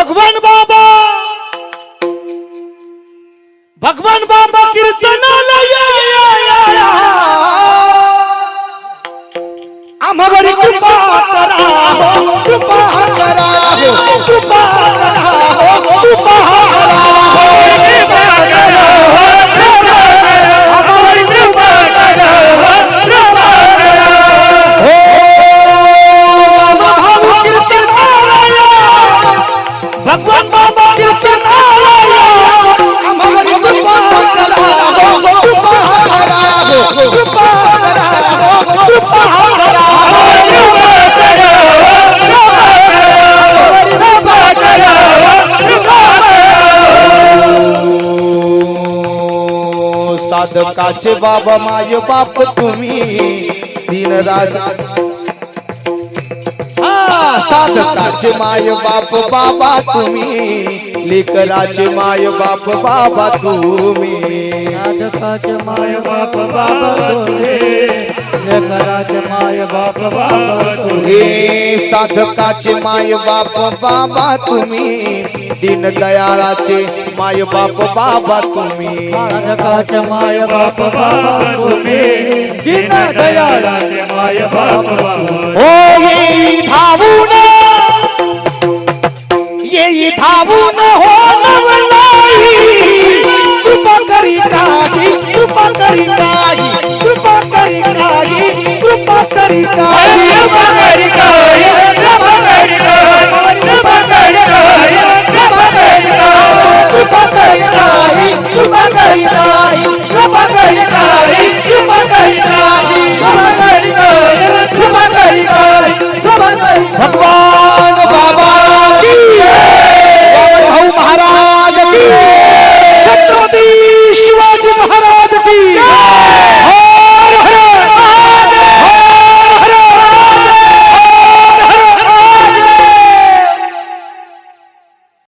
भगवान बाबा। भगवान बाबा कीर्तन कृपा करा कृपा करा कृपा करा भगवान बाबा हमारी साधकाचे बाबा माय बाप तुम्ही. दिन राजा साधकाचे माय बाप बाबा तुम्ही लेकराचे माय बाप बाबा तुम्ही. साधकाचे माय बाप बाबा तोरे लेकराचे माय बाप बाबा तोरे हे साधकाचे माय बाप बाबा तुम्ही दिन दयाळाचे माय बाप बाबा तुम्ही. साधकाचे माय बाप बाबा दीन दयाळाचे माय बाप बाबा ओ कृपा करी काजी कृपा करी काजी कृपा करी काजी कृपा करी যদি